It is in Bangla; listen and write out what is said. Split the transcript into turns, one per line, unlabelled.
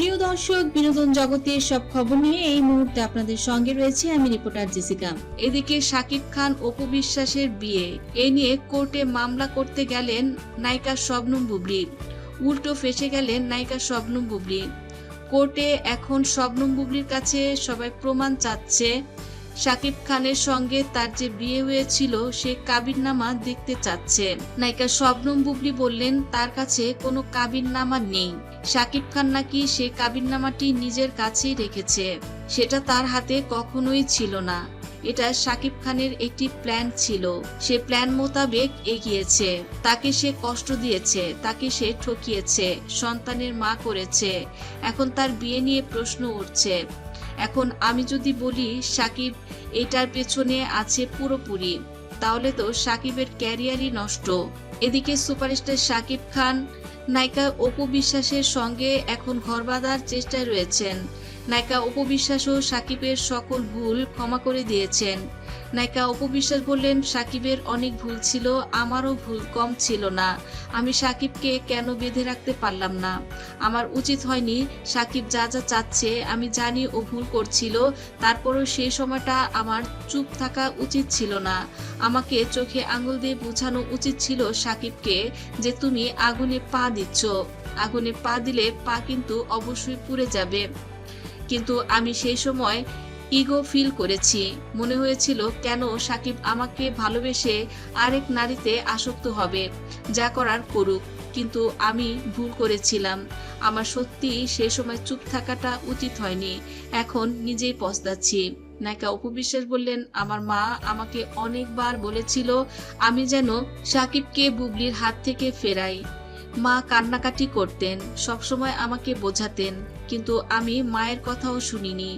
প্রিয় দর্শক, বিনোদন জগতের সব খবর নিয়ে এই মুহূর্তে আপনাদের সঙ্গে রয়েছে আমি রিপোর্টার জেসিকা।
এদিকে শাকিব খান, অপু বিশ্বাসের বিয়ে। এ নিয়ে কোর্টে মামলা করতে গেলেন নায়িকা শবনম বুবলি। উল্টো ফেসে গেলেন নায়িকা শবনম বুবলি। কোর্টে এখন শবনম বুবলির কাছে সবাই প্রমাণ চাচ্ছে। শাকিব খানের সঙ্গে তার যে বিয়ে হয়েছিল, সে কাবিরনামা দেখতে চাচ্ছে। নায়িকা শবনম বুবলি বললেন, তার কাছে কোনো কাবিরনামা নেই। শাকিব খান নাকি সে কাবিরনামাটি নিজের কাছেই রেখেছে। সেটা তার হাতে কখনোই ছিল না। এটা শাকিব খানের একটি প্ল্যান ছিল। সে প্ল্যান মোতাবেক এগিয়েছে। তাকে সে কষ্ট দিয়েছে, তাকে সে ঠকিয়েছে, সন্তানের মা করেছে। এখন তার বিয়ে নিয়ে প্রশ্ন উঠছে। এখন আমি যদি বলি, সাকিব, এটার পেছনে আছে পুরোপুরি। তাহলে তো সাকিবের ক্যারিয়ারই নষ্ট। এদিকে সুপারস্টার সাকিব খান, নায়িকা অপু বিশ্বাসের সঙ্গে এখন ঘর বাঁধার চেষ্টায় রয়েছেন। নায়িকা অপু বিশ্বাসও সাকিবের সকল ভুল ক্ষমা করে দিয়েছেন। নায়িকা অপু বিশ্বাস বললেন, সাকিবের অনেক ভুল ছিল, আমারও ভুল কম ছিল না। আমি সাকিবকে কেন বেঁধে রাখতে পারলাম না? আমার উচিত হয়নি সাকিব যা যা চাচ্ছে, আমি জানি ও ভুল করছিল, তারপরও সেই সময়টা আমার চুপ থাকা উচিত ছিল না। আমাকে চোখে আঙুল দিয়ে বোঝানো উচিত ছিল সাকিবকে যে তুমি আগুনে পা দিচ্ছ। আগুনে পা দিলে পা কিন্তু অবশ্যই পুড়ে যাবে। কিন্তু আমি সেই সময় ইগো ফিল করেছি। মনে হয়েছিল, কেন সাকিব আমাকে ভালোবেসে আরেক নারীতে আসক্ত হবে? যা করার করুক, কিন্তু আমি ভুল করেছিলাম। আমার সত্যি সে সময় চুপ থাকাটা উচিত হয়নি। এখন নিজেই পস্তাচ্ছি। নায়িকা উপবিশ্বাস বললেন, আমার মা আমাকে অনেকবার বলেছিল, আমি যেন সাকিবকে বুবলির হাত থেকে ফেরাই। মা কান্নাকাটি করতেন সবসময় আমাকে বোঝাতেন কিন্তু আমি মায়ের কথাও শুনিনি।